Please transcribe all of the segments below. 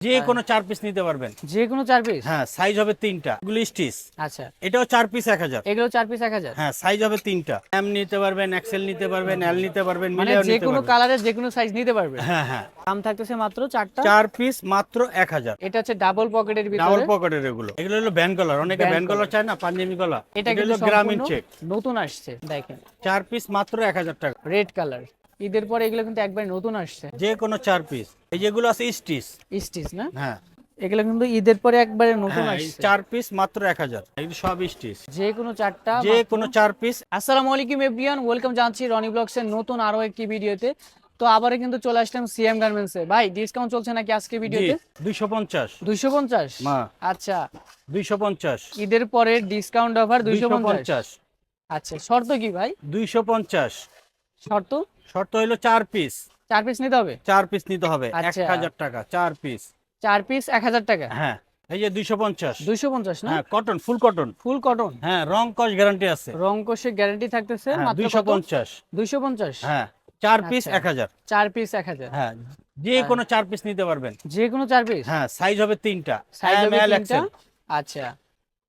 যে কোনো চার পিস নিতে পারবেন। যে কোনো চার পিস হ্যাঁ সাইজ হবে তিনটা। এগুলো স্টিচ আচ্ছা। এটাও চার পিস এক হাজার। এগুলো চার পিস এক হাজার? হ্যাঁ সাইজ হবে তিনটা। এম নিতে পারবেন এক্সেল নিতে পারবেন এল নিতে পারবেন মানে যে কোনো পারবেন। কালারের যে কোনো সাইজ নিতে পারবে হ্যাঁ হ্যাঁ। দাম থাকতেছে মাত্র চারটা। চার পিস মাত্র এক হাজার। এটা হচ্ছে ডাবল পকেটের ডাবল পকেটের এগুলো। এগুলো হলো ব্যান কলার অনেকে ব্যান কলার চায় না পাঞ্জাবি কলার এটা হলো গ্রামীণ চেক নতুন আসছে দেখেন। চার পিস মাত্র এক হাজার টাকা। রেড কালার ঈদের পরে এগুলো কিন্তু একবার নতুন আসছে। যে কোনো চার পিস এই যেগুলো আছে স্টিচ। স্টিচ না? হ্যাঁ। এগুলো কিন্তু ঈদের পরে একবারে নতুন হ্যাঁ আসছে। চার পিস মাত্র এক হাজার। সব স্টিচ। যে কোনো চারটা যে কোনো চার পিস আসসালামু আলাইকুম এভরিওয়ান ওয়েলকাম জানাচ্ছি রনি ব্লগসের নতুন আরও একটি ভিডিওতে তো আবারও কিন্তু চলে আসলাম সিএম গার্মেন্টসে ভাই ডিসকাউন্ট চলছে নাকি আজকে ভিডিওতে দুইশো পঞ্চাশ। দুইশো পঞ্চাশ? মা। আচ্ছা। দুইশো পঞ্চাশ। ঈদের পরে ডিসকাউন্ট অফার দুইশো দুইশো পঞ্চাশ পঞ্চাশ। আচ্ছা শর্ত কি ভাই? দুইশো পঞ্চাশ। শর্ত? শর্ত হলো চার পিস চার পিস নিতে হবে? চার পিস নিতে হবে এক আচ্ছা। হাজার টাকা চার পিস চার পিস এক হাজার টাকা? হ্যাঁ এই যে দুইশো পঞ্চাশ। দুইশো পঞ্চাশ না? হ্যাঁ cotton full cotton full cotton হ্যাঁ রং গ্যারান্টি আছে। রং কোষের গ্যারান্টি থাকতেছে মাত্র দুইশো পঞ্চাশ। দুইশো পঞ্চাশ? হ্যাঁ চার পিস আচ্ছা। এক হাজার। চার পিস এক হাজার। হ্যাঁ যে কোনো চার পিস নিতে পারবেন। যে কোনো চার পিস হ্যাঁ সাইজ হবে তিনটা। সাইজ হবে তিনটা? আচ্ছা।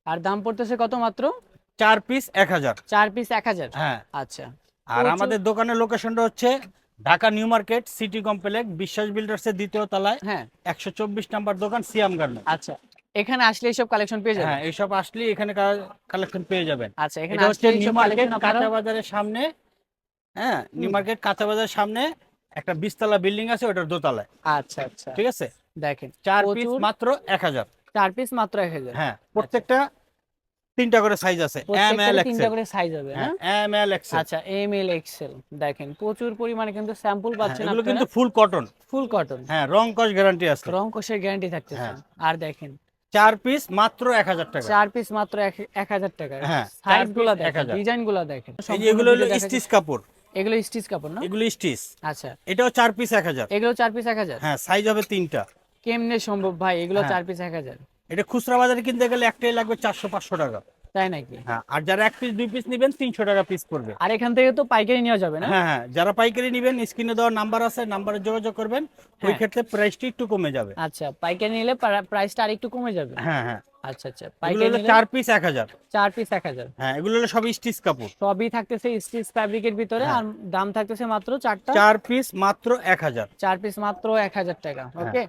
আর দাম পড়তেছে কত মাত্র? চার পিস এক হাজার। চার পিস এক হাজার? হ্যাঁ। আচ্ছা। আর আমাদের দোকানের লোকেশনটা হচ্ছে Dhaka new market city complex Biswas builders এর দ্বিতীয় তলায় হ্যাঁ। একশো চব্বিশ নাম্বার দোকান সিয়াম গার্মেন্ট আচ্ছা এখানে আসলে এইসব কালেকশন পেয়ে যাবেন? হ্যাঁ এইসব আসলে এখানে কালেকশন পেয়ে যাবেন। আচ্ছা এখানে হচ্ছে নিউ মার্কেট কাঁচা বাজারের সামনে। হ্যাঁ নিউ মার্কেট কাঁচা বাজারের সামনে একটা বিশতলা বিল্ডিং আছে ওটার দোতলায়। আচ্ছা আচ্ছা। ঠিক আছে? দেখেন চার পিস মাত্র এক হাজার। চার পিস মাত্র এক হাজার। হ্যাঁ প্রত্যেকটা তিনটা করে সাইজ আছে এম এল প্রত্যেকটারই তিনটা করে সাইজ হবে হ্যাঁ হ্যাঁ? এম এল এক্সেল আচ্ছা এম এল এক্সেল দেখেন প্রচুর পরিমাণে কিন্তু স্যাম্পল পাচ্ছেন এগুলো কিন্তু ফুল কটন ফুল কটন হ্যাঁ রং কস গ্যারান্টি আছে। রং কোষের গ্যারান্টি থাকতেছে। হ্যাঁ। আর দেখেন চার পিস মাত্র এক হাজার টাকা। চার পিস মাত্র এক- হাজার টাকা। হ্যাঁ, সাইজ চারগুলা দেখেন ডিজাইনগুলা দেখেন। এগুলো হলো স্টিচ কাপড়। এগুলো স্টিচ কাপড় না? এগুলো স্টিচ আচ্ছা। এটাও চার পিস এক হাজার। এগুলো চার পিস এক হাজার? হ্যাঁ সাইজ হবে তিনটা। কেমনে সম্ভব ভাই? এগুলো হ্যাঁ। চার পিস এক হাজার। এটা খুচরা বাজারে কিনতে গেলে একটাই লাগবে চারশো পাঁচশো টাকা। তাই নাকি? হ্যাঁ আর যারা এক পিস দুই পিস নেবেন তিনশো টাকা পিস পড়বে। আর এখান থেকে তো পাইকারি নেওয়া যাবে না? হ্যাঁ হ্যাঁ যারা পাইকারি নেবেন স্ক্রিনে দেওয়ার নাম্বার আছে নাম্বারে যোগাযোগ করবেন ওই হ্যাঁ। ক্ষেত্রে প্রাইসটি একটু কমে যাবে। আচ্ছা পাইকারি নিলে প্রাইসটা আরেকটু কমে যাবে? হ্যাঁ হ্যাঁ। আচ্ছা আচ্ছা পাইকারি নিলে পিস এক হাজার। চার পিস এক হাজার। হ্যাঁ এগুলো হলো স্টিচ কাপড়। সবই থাকতেছে স্টিচ ফ্যাব্রিকের ভিতরে হ্যাঁ। আর দাম থাকতেছে মাত্র চারটা। চার পিস মাত্র এক হাজার। চার পিস মাত্র এক হাজার টাকা। ওকে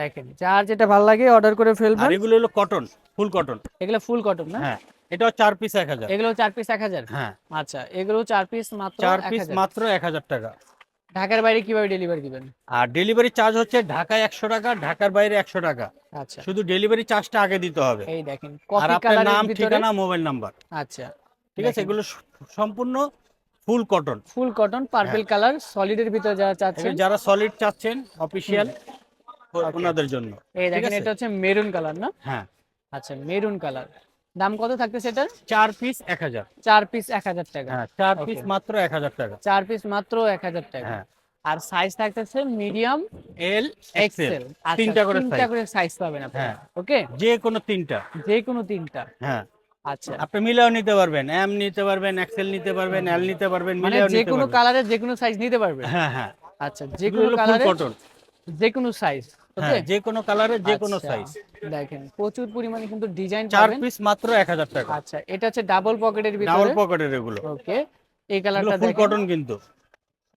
দেখেন যার যেটা ভালো লাগে অর্ডার করে ফেলবেন। আর এগুলো হলো কটন ফুল কটন এগুলো ফুল কটন না? হ্যাঁ এটাও চার পিস এক হাজার। এগুলো চার পিস এক হাজার? হ্যাঁ। আচ্ছা এগুলো চার পিস মাত্র চার এক পিস মাত্র এক হাজার টাকা। ঢাকার বাইরে কীভাবে ডেলিভারি দিবেন? আর ডেলিভারি চার্জ হচ্ছে ঢাকায় একশো টাকা ঢাকার বাইরে একশো টাকা। আচ্ছা। শুধু ডেলিভারি চার্জটা আগে দিতে হবে। এই দেখেন কফি আপনার নাম ঠিকানা মোবাইল নাম্বার আচ্ছা। ঠিক আছে এগুলো সম্পূর্ণ full cotton full cotton purple colour সলিডের ভিতরে যারা চাচ্ছেন। যারা সলিড চাচ্ছেন অফিসিয়াল ওনাদের জন্য। এই দেখেন এটা হচ্ছে মেরুন কালার না? হ্যাঁ। আচ্ছা মেরুন কালার। দাম কত থাকতেছে এটার? চার পিস এক হাজার। চার পিস এক হাজার টাকা। হ্যাঁ চার পিস মাত্র এক হাজার টাকা। চার পিস মাত্র এক হাজার টাকা। হ্যাঁ। আর সাইজ থাকতেছে মিডিয়াম এল এক্সেল তিনটা করে তিনটা করে সাইজ পাবেন আপনারা। হ্যাঁ। ওকে যে কোনো তিনটা। যে কোনো তিনটা। হ্যাঁ। আচ্ছা। আপনি মিলেও নিতে পারবেন। এম নিতে পারবেন এক্সেল নিতে পারবেন এল নিতে পারবেন মানে যে কোনো কালারের যে কোনো সাইজ নিতে পারবেন। হ্যাঁ হ্যাঁ। আচ্ছা যে কোনো কটন যে কোনো সাইজ হ্যাঁ যে কোনো কালারের যে কোনো আচ্ছা, সাইজ দেখেন প্রচুর পরিমাণে কিন্তু ডিজাইন চার পিস মাত্র এক হাজার টাকা। আচ্ছা এটা হচ্ছে ডাবল পকেটের ডাবল পকেটের এগুলো। ওকে এই কালারটা দেখেন। কটন কিন্তু।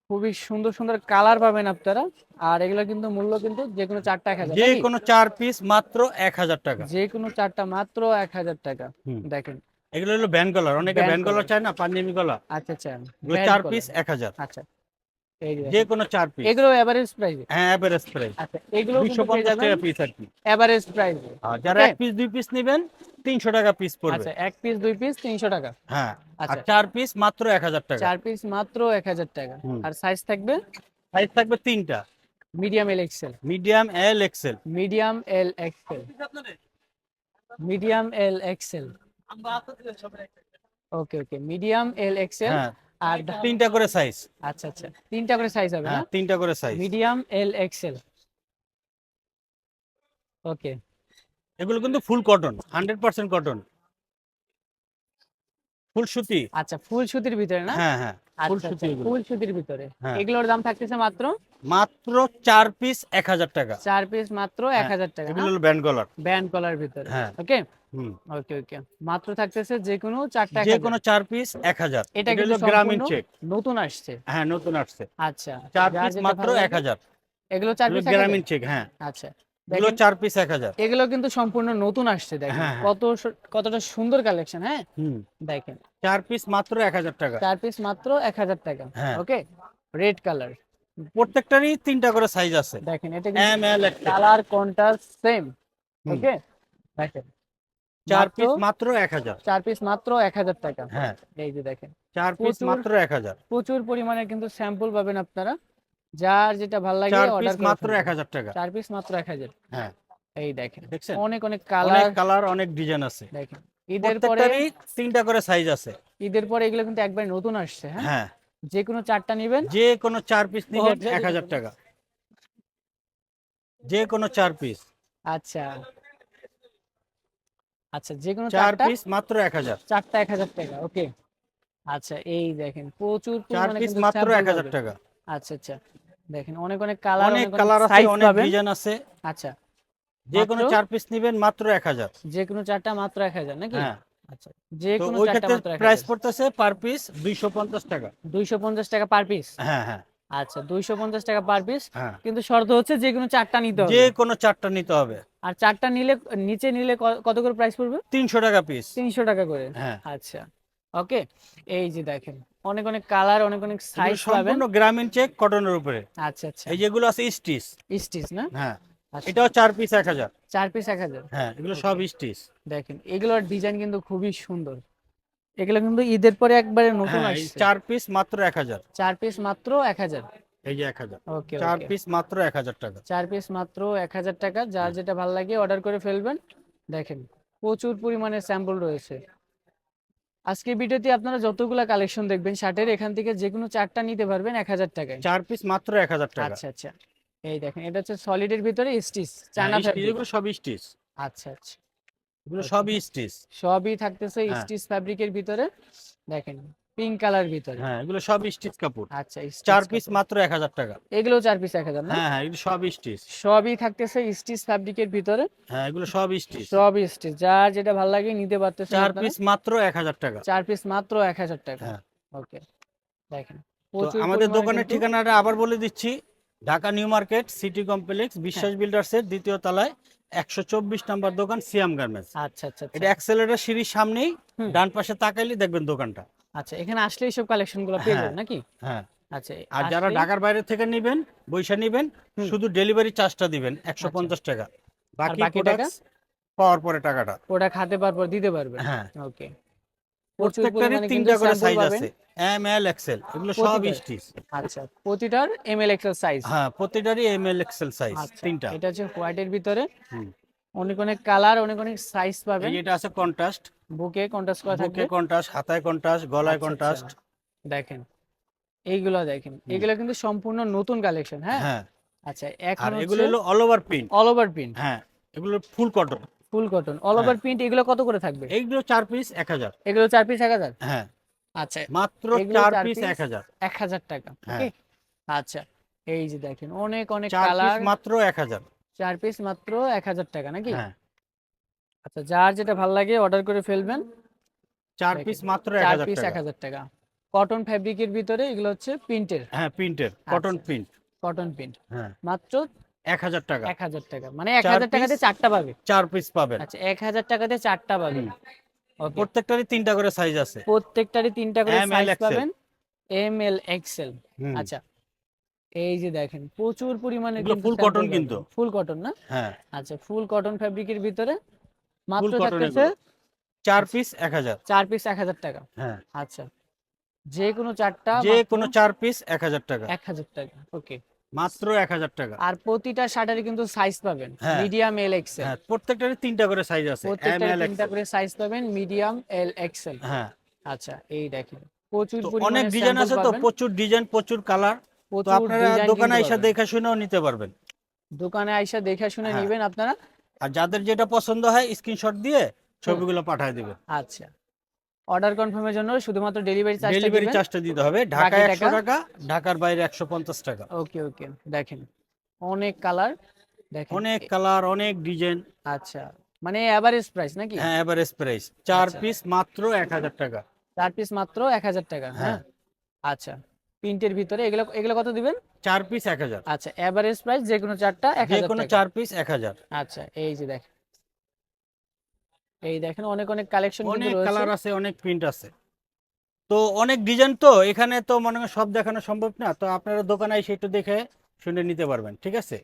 খুবই সুন্দর সুন্দর কালার পাবেন আপনারা। আর এগুলো কিন্তু মূল্য কিন্তু যে কোনো চারটা এক হাজার যে কোনো চার পিস মাত্র এক হাজার টাকা। যে কোনো চারটা মাত্র এক হাজার টাকা। দেখেন। এগুলো হলো ব্যান কলার অনেকে Band ব্যান কলার চায় না পাঞ্জাবি কলার আচ্ছা আচ্ছা। চার পিস এক হাজার। আচ্ছা। যে যে কোনো চার পিস এগুলো এভারেজ প্রাইস হ্যাঁ প্রাইস আচ্ছা এগুলো পেয়ে পঞ্চাশ যাবেন টাকা পিস আর কি। এভারেজ প্রাইস আর যারা এক পিস দুই পিস নেবেন তিনশো টাকা পিস পড়বে। আচ্ছা এক পিস দুই পিস তিনশো টাকা। হ্যাঁ আর আচ্ছা। চার পিস মাত্র এক হাজার টাকা। চার পিস মাত্র এক হাজার টাকা। আর সাইজ থাকবে? সাইজ থাকবে তিনটা। Medium L XL medium L XL medium L XL medium L XL okay okay medium L XL হ্যাঁ। আর তিনটা করে সাইজ আচ্ছা আচ্ছা। তিনটা করে সাইজ হবে না? হ্যাঁ তিনটা করে size medium L XL okay এগুলো কিন্তু full cotton hundred percent cotton full সুতি। আচ্ছা ফুল সুতির ভিতরে না? হ্যাঁ হ্যাঁ। আচ্ছা আচ্ছা, এগুলো। ফুল সুতির ভিতরে। হ্যাঁ। এগুলোর দাম থাকতেছে মাত্র? মাত্র চার পিস এক হাজার টাকা। চার পিস মাত্র এক হ্যাঁ, হাজার টাকা এগুলো হলো ব্যান্ড গলার ব্যান্ড কলার ভিতরে হ্যাঁ। ওকে? ওকে ওকে। মাত্র থাকতেছে যে কোনো চারটা যে কোনো চার পিস এক হাজার। এটা কিন্তু গ্রামীণ চেক নতুন আসছে। হ্যাঁ নতুন আসছে। আচ্ছা। চার পিস মাত্র এক হাজার। এগুলো চার পিস গ্রামীণ চেক হ্যাঁ। আচ্ছা। এগুলো চার পিস এক হাজার। এগুলো কিন্তু সম্পূর্ণ নতুন আসছে দেখেন। হ্যাঁ, হ্যাঁ। কত কতটা সুন্দর কালেকশন হ্যাঁ? দেখেন। চার পিস মাত্র এক হাজার টাকা। চার পিস মাত্র এক হাজার টাকা হ্যাঁ। ওকে? রেড কালার প্রত্যেকটারই তিনটা করে সাইজ আছে। দেখেন এটা M L colour contrast same okay? দেখেন চার পিস মাত্র এক হাজার। চার পিস মাত্র এক হাজার টাকা। হ্যাঁ। এই যে দেখেন। চার পিস মাত্র এক হাজার। প্রচুর পরিমাণে কিন্তু স্যাম্পল পাবেন আপনারা। যার যেটা ভালো লাগে অর্ডার মাত্র এক হাজার টাকা। চার পিস মাত্র এক হাজার। হ্যাঁ। এই দেখেন অনেক অনেক অনেক কালার কালার অনেক ডিজাইন আছে। দেখেন ঈদের পরে তিনটা করে সাইজ আছে। ঈদের পরে এগুলো কিন্তু একবার নতুন আসছে হ্যাঁ? হ্যাঁ। যে কোনো চারটা নেবেন। যে কোনো চার পিস নিলে হচ্ছে- এক হাজার টাকা। যে কোনো চার পিস আচ্ছা। আচ্ছা যে কোনো চার পিস মাত্র এক হাজার। চারটা এক হাজার টাকা ওকে। আচ্ছা এই দেখেন প্রচুর চার পিস মাত্র sample এক হাজার পাবেন। টাকা। আচ্ছা আচ্ছা। দেখেন অনেক অনেক কালার অনেক কালার আছে অনেক ডিজাইন আছে। আচ্ছা যে কোনো চার পিস নিবেন মাত্র এক হাজার। যে কোনো চারটা মাত্র এক হাজার নাকি? হ্যাঁ। আচ্ছা যে কোনো চারটা মাত্র এক প্রাইস পড়তেছে পার পিস দুইশো পঞ্চাশ টাকা। দুইশো পঞ্চাশ টাকা পার পিস হ্যাঁ হ্যাঁ। আচ্ছা দুইশো পঞ্চাশ টাকা পার পিস হ্যাঁ। কিন্তু শর্ত হচ্ছে যে কোনো চারটা নিতে হবে। যে কোনো চারটা নিতে হবে। আর চারটা নিলে নিচে নিলে কত করে প্রাইস পড়বে? তিনশো টাকা পিস তিনশো টাকা করে। হ্যাঁ। আচ্ছা। ওকে? এই যে দেখেন অনেক অনেক কালার অনেক অনেক সাইজ পাবেন সম্পূর্ণ গ্রামীণ চেক কটনের উপরে। আচ্ছা আচ্ছা। এই যেগুলো আছে স্টিচ। স্টিচ না? হ্যাঁ। আচ্ছা, এটাও চার পিস এক হাজার। চার পিস এক হাজার? হ্যাঁ এগুলো সব স্টিচ। দেখেন এগুলোর ডিজাইন কিন্তু খুবই সুন্দর। এগুলো কিন্তু ঈদের পরে একবারে নতুন হ্যাঁ আসছে। চার পিস মাত্র এক হাজার। চার পিস মাত্র এক হাজার? এই যে এক হাজার। ওকে চার পিস মাত্র এক হাজার টাকা। চার পিস মাত্র এক হাজার টাকা। যার যেটা ভালো লাগে অর্ডার করে ফেলবেন। দেখেন প্রচুর পরিমাণে স্যাম্পল রয়েছে। আজকে ভিডিওতে আপনারা যতগুলো কালেকশন দেখবেন শার্টের এখান থেকে যে কোনো চারটা নিতে পারবেন এক হাজার টাকায়। চার পিস মাত্র এক হাজার টাকা। আচ্ছা আচ্ছা। এই দেখেন এটা হচ্ছে সলিডের ভিতরে স্টিচ চানা চায়না স্টিচ, এগুলো সব স্টিচ আচ্ছা আচ্ছা। এগুলো সবই স্টিচ সবই থাকতেছে হ্যাঁ। স্টিচ ফ্যাব্রিকের ভিতরে। দেখেন পিঙ্ক কালার ভিতরে। হ্যাঁ এগুলো সব স্টিচ কাপড়। আচ্ছা চার পিস মাত্র এক হাজার টাকা। এগুলো চার পিস এক হাজার হ্যাঁ হ্যাঁ এগুলো সব স্টিচ। সবই থাকতেছে স্টিচ ফ্যাব্রিকের ভিতরে। হ্যাঁ এগুলো সব স্টিচ। সবই স্টিচ যার যেটা ভালো লাগে নিতে পারতেছেন চার পিস মাত্র এক হাজার টাকা। চার পিস মাত্র এক হাজার টাকা। হ্যাঁ। ওকে দেখেন। আমাদের দোকানের ঠিকানাটা আবার বলে দিচ্ছি Dhaka new market city complex Biswas বিল্ডার্সের দ্বিতীয় তলায়। একশো চব্বিশ নাম্বার দোকান সিয়াম গার্মেন্টস। আচ্ছা আচ্ছা আচ্ছা। এটা অ্যাক্সেলেটার সিঁড়ির সামনেই ডান পাশে তাকাইলে দেখবেন দোকানটা। আচ্ছা এখানে আসলে এইসব কালেকশনগুলো পেয়ে হ্যাঁ। যাবেন নাকি? হ্যাঁ। আচ্ছা আর যারা ঢাকার বাইরে থেকে নেবেন বৈশা নেবেন শুধু ডেলিভারি চার্জটা দিবেন একশো পঞ্চাশ টাকা। বাকি টাকা? পাওয়ার পরে টাকাটা। ওটা খাতে পারপর দিতে পারবে। হ্যাঁ। ওকে প্রত্যেকটারই তিনটা করে সাইজ আছে। এম এল এক্সেল এগুলো সব? স্টিচ আচ্ছা প্রতিটার এম এল এক্সেল সাইজ হ্যাঁ প্রতিটারই এম এল এক্সেল সাইজ আচ্ছা তিনটা। এটা হচ্ছে হোয়াইটের ভিতরে। অনেক অনেক কালার অনেক অনেক সাইজ পাবেন। এই যেটা আছে কন্ট্রাস্ট বুকে কন্ট্রাস্ট করা থাকবে। বুকে কন্ট্রাস্ট হাতায় কন্ট্রাস্ট গলায় আচ্ছা, কন্ট্রাস্ট আচ্ছা। দেখেন এইগুলো দেখেন। এগুলো কিন্তু সম্পূর্ণ নতুন কালেকশন হ্যাঁ? হ্যাঁ। আচ্ছা এখন এগুলো হলো all over print all over print হ্যাঁ এগুলো full cotton full cotton. All over print এগুলো কত করে থাকবে? এইগুলো চার পিস এক হাজার। এগুলো চার পিস এক হাজার? হ্যাঁ। আচ্ছা। মাত্র চার পিস এক হাজার। এক হাজার টাকা হ্যাঁ। আচ্ছা এই যে দেখেন অনেক অনেক কালার মাত্র এক হাজার। চার পিস মাত্র এক হাজার টাকা নাকি? হ্যাঁ। আচ্ছা যার যেটা ভালো লাগে অর্ডার করে ফেলবেন। চার পিস মাত্র এক চার হাজার পিস এক হাজার টাকা। কটন ফ্যাব্রিকের ভিতরে এগুলো হচ্ছে প্রিন্টের হ্যাঁ প্রিন্টের কটন। প্রিন্ট কটন প্রিন্ট হ্যাঁ। মাত্র এক হাজার টাকা। এক হাজার টাকা। মানে এক হাজার টাকাতে চারটা পাবে? চার পিস পাবেন। আচ্ছা এক হাজার টাকাতে চারটা পাবে। প্রত্যেকটারই তিনটা করে সাইজ আছে। প্রত্যেকটারই তিনটা করে সাইজ পাবেন। M L XL. আচ্ছা এই যে দেখেন প্রচুর পরিমাণে full cotton কিন্তু। ফুল কটন না? হ্যাঁ। আচ্ছা ফুল কটন ফ্যাব্রিকের ভিতরে মাত্র থাকতেছে চার পিস এক হাজার। চার পিস এক হাজার টাকা। হ্যাঁ। আচ্ছা যে কোনো চারটা যে কোনো চার পিস এক হাজার টাকা। এক হাজার টাকা। ওকে মাত্র এক হাজার টাকা। আর প্রতিটা শার্টের কিন্তু সাইজ পাবেন। হ্যাঁ। মিডিয়াম এল এক্সেল হ্যাঁ প্রত্যেকটারই তিনটা করে সাইজ আছে প্রত্যেকটা তিনটা করে সাইজ পাবেন মিডিয়াম এল এক্সেল হ্যাঁ। আচ্ছা এই দেখেন। প্রচুর অনেক ডিজাইন আছে তো প্রচুর ডিজাইন প্রচুর কালার তো আপনারা দোকানে এসে দেখে শুনেও নিতে পারবেন। দোকানে আইসা দেখে শুনে হ্যাঁ। নেবেন আপনারা। আর যাদের যেটা পছন্দ হয় স্ক্রিনশট দিয়ে ছবিগুলো পাঠিয়ে দিবেন। আচ্ছা। অর্ডার কনফার্মের জন্য শুধুমাত্র ডেলিভারি চার্জটা ডেলিভারি চার্জটা দিতে হবে। ঢাকায় বাকি একশো টাকা? টাকা ঢাকার বাইরে একশো পঞ্চাশ টাকা। ওকে ওকে দেখেন অনেক কালার দেখেন। অনেক কালার অনেক ডিজাইন আচ্ছা মানে এভারেজ প্রাইস নাকি? হ্যাঁ এভারেজ প্রাইস চার আচ্ছা। পিস মাত্র এক হাজার টাকা। চার পিস মাত্র এক হাজার টাকা হ্যাঁ? হ্যাঁ। আচ্ছা প্রিন্টের ভিতরে এগুলো এগুলো কত দিবেন? চার পিস এক হাজার। আচ্ছা এভারেজ প্রাইস যে কোনো চারটা এক যে হাজার কোনো চার পিস এক হাজার। আচ্ছা এই যে দেখেন। এই দেখেন অনেক অনেক কালেকশন অনেক কালার আছে অনেক প্রিন্ট আছে। তো অনেক ডিজাইন তো এখানে তো মনে হয় সব দেখানো সম্ভব না। তো আপনারা দোকানে এসে একটু দেখে শুনে নিতে পারবেন ঠিক আছে?